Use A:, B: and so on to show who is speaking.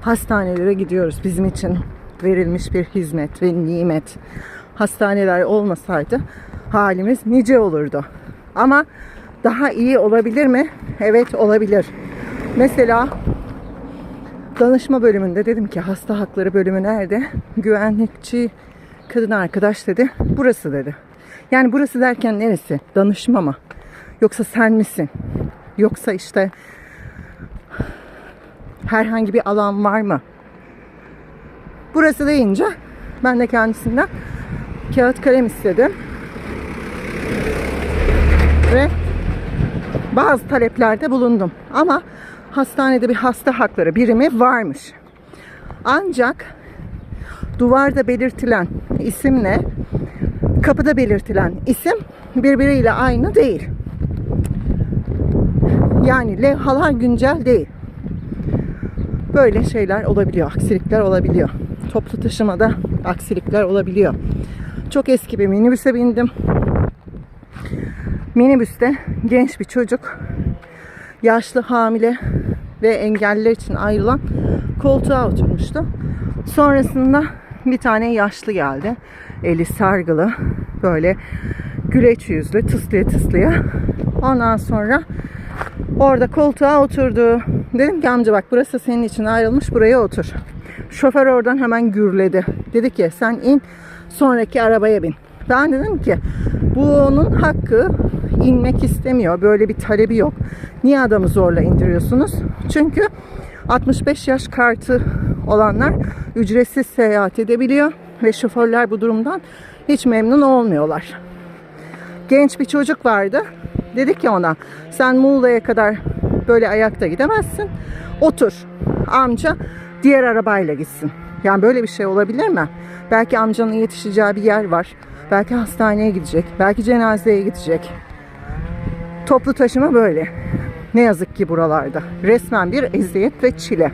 A: hastanelere gidiyoruz. Bizim için verilmiş bir hizmet ve nimet. Hastaneler olmasaydı halimiz nice olurdu. Ama daha iyi olabilir mi? Evet olabilir. Mesela danışma bölümünde dedim ki hasta hakları bölümü nerede? Güvenlikçi kadın arkadaş dedi. Burası dedi. Yani burası derken neresi? Danışma mı? Yoksa sen misin? Yoksa işte herhangi bir alan var mı? Burası deyince ben de kendisinden kağıt kalem istedim. Ve bazı taleplerde bulundum. Ama hastanede bir hasta hakları birimi varmış. Ancak duvarda belirtilen isimle kapıda belirtilen isim birbiriyle aynı değil. Yani levhalar güncel değil. Böyle şeyler olabiliyor, aksilikler olabiliyor. Toplu taşımada aksilikler olabiliyor. Çok eski bir minibüse bindim. Minibüste genç bir çocuk yaşlı hamile ve engelliler için ayrılan koltuğa oturmuştu. Sonrasında bir tane yaşlı geldi. Eli sargılı böyle güleç yüzlü tıslaya tıslaya. Ondan sonra orada koltuğa oturdu. Dedim ki amca bak burası senin için ayrılmış buraya otur. Şoför oradan hemen gürledi. Dedi ki sen in sonraki arabaya bin. Ben dedim ki bu onun hakkı inmek istemiyor. Böyle bir talebi yok. Niye adamı zorla indiriyorsunuz? Çünkü 65 yaş kartı olanlar ücretsiz seyahat edebiliyor ve şoförler bu durumdan hiç memnun olmuyorlar. Genç bir çocuk vardı. Dedik ki ona sen Muğla'ya kadar böyle ayakta gidemezsin. Otur. Amca diğer arabayla gitsin. Yani böyle bir şey olabilir mi? Belki amcanın yetişeceği bir yer var. Belki hastaneye gidecek. Belki cenazeye gidecek. Toplu taşıma böyle. Ne yazık ki buralarda. Resmen bir eziyet ve çile.